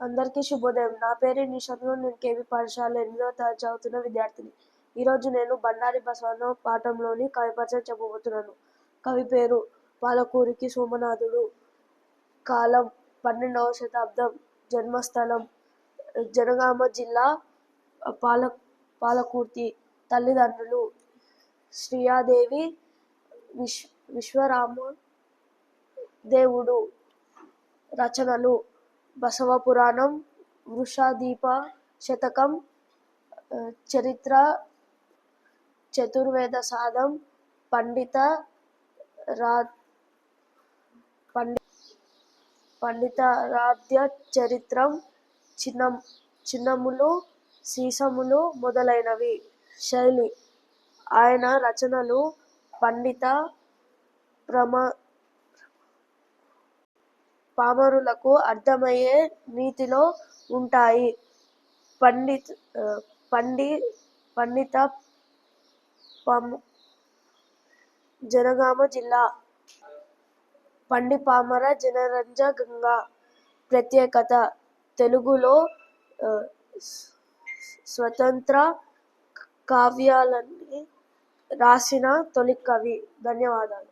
అందరికీ శుభోదయం. నా పేరు నిషాంత్ నేను కేవీ పాఠశాల ఎనిమిదో తరగతి చదువుతున్న విద్యార్థిని. ఈరోజు నేను బండారి బసవన్న పాఠంలోని కవి పరిచయం చెప్పబోతున్నాను. కవి పేరు పాలకూరికి సోమనాథుడు. కాలం పన్నెండవ శతాబ్దం జన్మస్థలం జనగామ జిల్లా పాల పాలకూర్తి తల్లిదండ్రులు శ్రీయాదేవి విశ్వ విశ్వరామ దేవుడు రచనలు బసవ పురాణం వృషాదీప శతకం చరిత్ర చతుర్వేద సాధం పండిత రా పండి పండిత రాధ్య చరిత్రం చిన్న చిన్నములు సీసములు మొదలైనవి. శైలి ఆయన రచనలు పండిత ప్రమ పామరులకు అర్థమయ్యే రీతిలో ఉంటాయి. పండిత్ పండి పండిత పం జనగామ జిల్లా. పండి పామర జనరంజకంగా ప్రత్యేకత. తెలుగులో స్వతంత్ర కావ్యాలని రాసిన తొలి కవి. ధన్యవాదాలు.